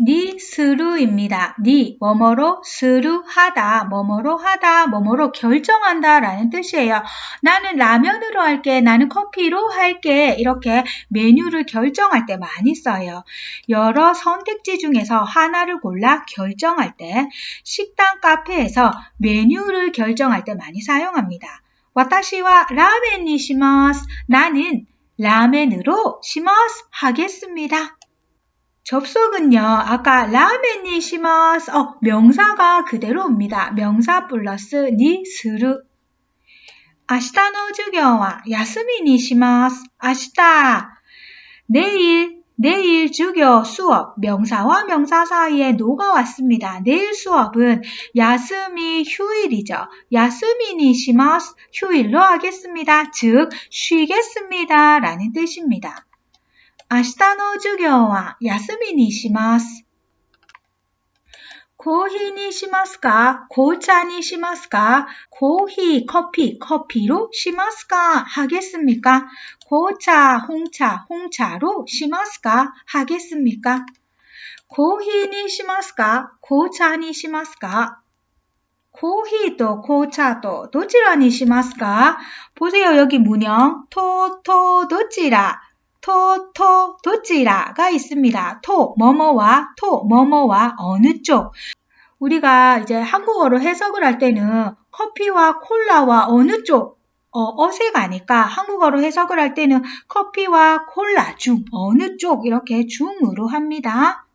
니 스루입니다. 니 뭐뭐로 스루하다 뭐뭐로 하다 뭐뭐로 결정한다 라는 뜻이에요. 나는 라면으로 할게 나는 커피로 할게 이렇게 메뉴를 결정할 때 많이 써요. 여러 선택지 중에서 하나를 골라 결정할 때 식당 카페에서 메뉴를 결정할 때 많이 사용합니다. 私は 라멘이 시마스 나는 라멘으로 시마스 하겠습니다. 접속은요, 아까 라멘이 시마스, 어, 명사가 그대로입니다. 명사 플러스 니 스루. 아시타노 주교와 야스미니 시마스. 아시타. 내일, 내일 주교 수업, 명사와 명사 사이에 녹아왔습니다. 내일 수업은 야스미 휴일이죠. 야스미니 시마스 휴일로 하겠습니다. 즉, 쉬겠습니다. 라는 뜻입니다. 明日の授業は休みにします。コーヒーにしますか紅茶にしますかコーヒー, 커피, 커피로 しますか 하겠습니까? 고차, 홍차, 홍차로 しますか 하겠습니까? 코히니 しますか 고차니 しますか 코히도 고차도 どちらにしますか 보세요. 여기 문형 토, 토, どちら 토, 토, 도찌라가 있습니다. 토, 뭐뭐와 토, 뭐뭐와 어느 쪽. 우리가 이제 한국어로 해석을 할 때는 커피와 콜라와 어느 쪽 어, 색하니까 한국어로 해석을 할 때는 커피와 콜라 중 어느 쪽 이렇게 중으로 합니다.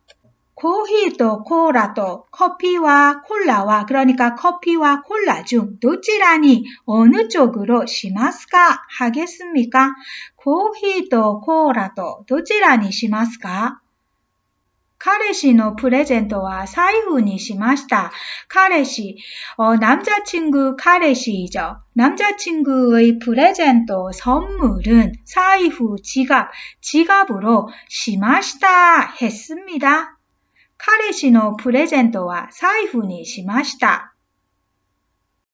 코히도 코라도 커피와 콜라와 그러니까 커피와 콜라 중 도찌라니 어느 쪽으로 시마스까 하겠습니까? 코히도 코라도 도찌라니 시마스까? 彼氏の 프레젠토와 사이훈이 시마시다. 彼氏, 어, 남자친구 彼氏이죠. 남자친구의 프레젠토 선물은 사이후 지갑, 지갑으로 시마시다 했습니다. 彼氏のプレゼントは財布にしました。